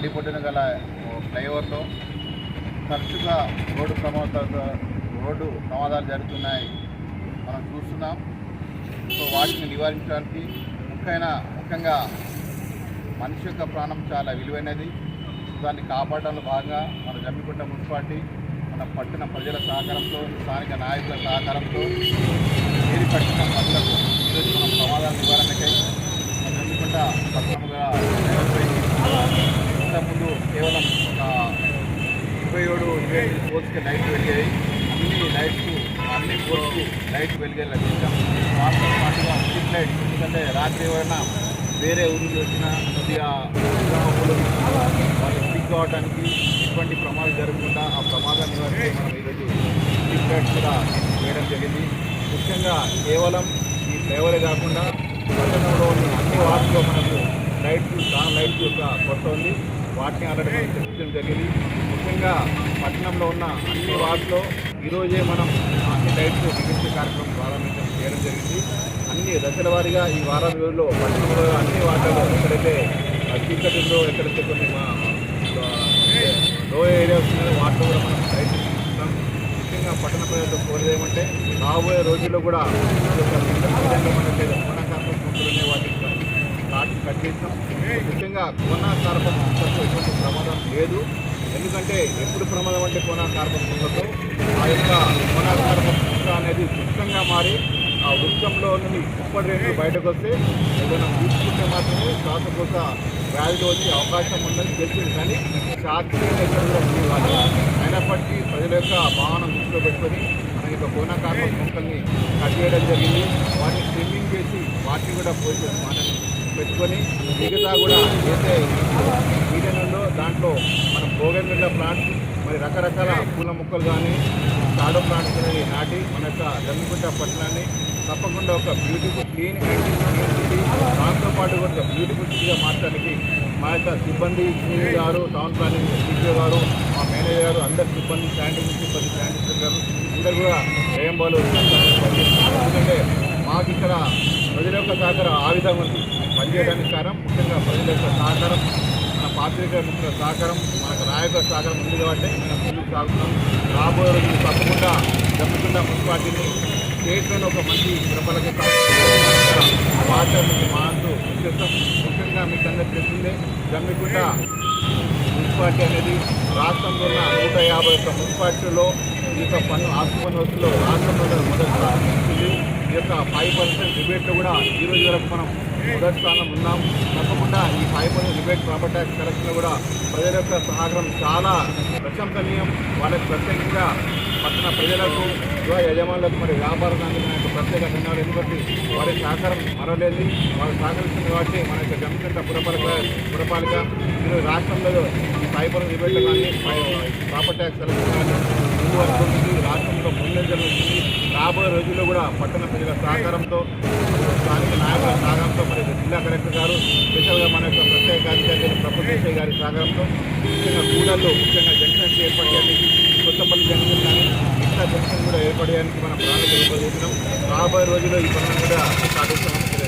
నడిపొడ్డున గల ఫ్లైఓవర్లో తరచుగా రోడ్డు ప్రమాదాలు రోడ్డు ప్రమాదాలు జరుగుతున్నాయి. మనం చూస్తున్నాం. సో వాటిని నివారించడానికి ముఖ్యమైన ముఖ్యంగా మనిషి యొక్క ప్రాణం చాలా విలువైనది. దాన్ని కాపాడడంలో భాగంగా మన జమ్మికుంట మున్సిపాలిటీ మన పట్టణ ప్రజల సహకారంతో స్థానిక నాయకుల సహకారంతో ఏది పట్టిన ప్రజలకు ఈరోజు మనం ప్రమాదాల నివారణకై మన జమ్మికుంట పట్టణంగా పోల్స్కి లైట్ వెలిగాయి అన్ని లైట్స్ అన్ని పోల్స్కి లైట్ వెలిగేలా లభించాం వాటితో పాటుగా స్ట్రీట్ లైట్ ఎందుకంటే రాత్రి ఎవరైనా వేరే ఊరి నుంచి వచ్చిన కొద్దిగా వాళ్ళు స్టిక్ కావడానికి ఎటువంటి ప్రమాదం జరగకుండా ఆ ప్రమాదం నివారణ మనం ఈరోజు స్ట్రీట్ లైట్స్ కూడా వేయడం జరిగింది ముఖ్యంగా కేవలం ఈ డ్రైవరే కాకుండా పట్టణంలో ఉన్న అన్ని వార్డులో మనకు లైట్స్ చాలా లైట్స్ యొక్క కొత్త ఉంది. వాటిని ఆల్రెడీ మనం చర్చించడం జరిగింది. ముఖ్యంగా పట్టణంలో ఉన్న అన్ని వార్డులో ఈరోజే మనం అన్ని లైట్స్ బిగించే కార్యక్రమం ప్రారంభించడం చేయడం జరిగింది. అన్ని దశల వారీగా ఈ వారం రోజుల్లో పట్టణంలో అన్ని వార్డులలో ఎక్కడైతే చీకటిలో ఎక్కడైతే కొన్ని మా లో ఏరియాస్ వాటిలో కూడా మనం లైట్స్ బిగిస్తున్నాం ముఖ్యంగా పట్టణ ప్రజలతో కోరేదేమంటే రాబోయే రోజుల్లో కూడా ఈ యొక్క విధంగా మనకి కోణాకార్పం మొక్కలు వాటికి కాటు ముఖ్యంగా కోనా కార్బన్ సంస్థతో ఎటువంటి ప్రమాదం లేదు. ఎందుకంటే ఎప్పుడు ప్రమాదం అంటే కోనా కార్బన్ సంస్థతో ఆ యొక్క కోనా కార్బన్ మొక్క అనేది వృక్షంగా మారి ఆ వృక్షంలో నుండి కుప్పటి రేట్లు బయటకు వస్తే ఏదైనా తీసుకుంటే మాత్రమే శ్వాసకోశ వ్యాధులు వచ్చే అవకాశం ఉందని తెలిసింది. కానీ శాస్త్రీయ వాళ్ళు. అయినప్పటికీ ప్రజల యొక్క భావన దృష్టిలో పెట్టుకొని మన యొక్క కోనా కార్బన్ మొక్కల్ని కట్ చేయడం జరిగింది. వాటిని స్విమ్మింగ్ చేసి వాటిని కూడా పోయి మనల్ని పెట్టుకొని మిగతా కూడా ఏదైతే మీడియం ఉందో దాంట్లో మనం బోగన్విల్ల ప్లాంట్స్ మరి రకరకాల పూల మొక్కలు కానీ తాడో ప్లాంట్స్ అనేవి నాటి మన యొక్క జమ్మిగుంట పట్టణాన్ని తప్పకుండా ఒక beautiful clean and clean city దాంతో పాటు కూడా బ్యూటిఫుల్ సిటీగా మార్చడానికి మా యొక్క సిబ్బంది ఇంజనీర్ గారు టౌన్ ప్లానింగ్ సిపిఓ గారు మా మేనేజర్ గారు అందరు సిబ్బంది స్టాండింగ్ సిబ్బంది స్టాండింగ్ గారు అందరు కూడా వ్యయం బాలు ఎందుకంటే మాకు ఇక్కడ ప్రజల యొక్క సహకారం ఆ విధంగా ఉంది. పనిచేయడానికి కారణం. ముఖ్యంగా ప్రజల యొక్క సహకారం మన పాత్రిక ముఖ్య సహకారం మనకు నాయకుల సహకారం ఉంది కాబట్టి మనం ముందుకు సాగుతున్నాం. రాబోయే రోజులు తప్పకుండా జమ్మికుండా మున్సిపాలిటీని స్టేట్లోని ఒక మంచి ప్రబలకి వాటర్ మాంటూ ముఖ్యం ముఖ్యంగా మీకు అందరికీ తెలిసిందే జమ్మికుంట మున్సిపాలిటీ అనేది రాష్ట్రంలో ఉన్న నూట యాభై ఒక్క మున్సిపాలిటీలో ఈ యొక్క పన్ను ఆసుపత్రి వస్తువులో రాష్ట్రంలో మొదటి ఈ యొక్క ఫైవ్ పర్సెంట్ డిబేట్లో కూడా ఈరోజు వరకు మనం మొదటి స్థానం ఉన్నాం. తప్పకుండా ఈ five percent proper property tax collection కూడా ప్రజల యొక్క సహకారం చాలా ప్రశంసనీయం. వాళ్ళకి ప్రత్యేకంగా పట్టణ ప్రజలకు గృహ యజమానులకు మరి వ్యాపారానికి మన యొక్క ప్రత్యేక ధన్యవాదాలు ఎందుకంటే వారి సహకారం మరలేదు వారు సహకరిస్తుంది కాబట్టి మన యొక్క జమ్మికంట పురపాలక పురపాలిక ఈరోజు రాష్ట్రంలో ఈ ఫైబర్ రిబేట్లు కానీ ప్రాపర్ ట్యాక్స్ కలెక్షన్ కానీ ముందు వరకు రాష్ట్రంలో ముందంజలు జరుగుతుంది. రాబోయే రోజుల్లో కూడా పట్టణ ప్రజల సహకారంతో స్థానిక నాయకుల సహకారంతో మరి జిల్లా కలెక్టర్ గారు స్పెషల్గా మన యొక్క ప్రత్యేక అధికారి ప్రభుత్వ గారి సహకారంతో ముఖ్యంగా కూడల్లో ముఖ్యంగా జంక్షన్స్ ఏర్పాటు కొత్తపల్లి జంక్షన్ కానీ మిగతా జంక్షన్ కూడా ఏర్పడడానికి మనం ప్రాణాలు రూపొందించడం రాబోయే రోజుల్లో ఈ పనులను కూడా సాధిస్తామని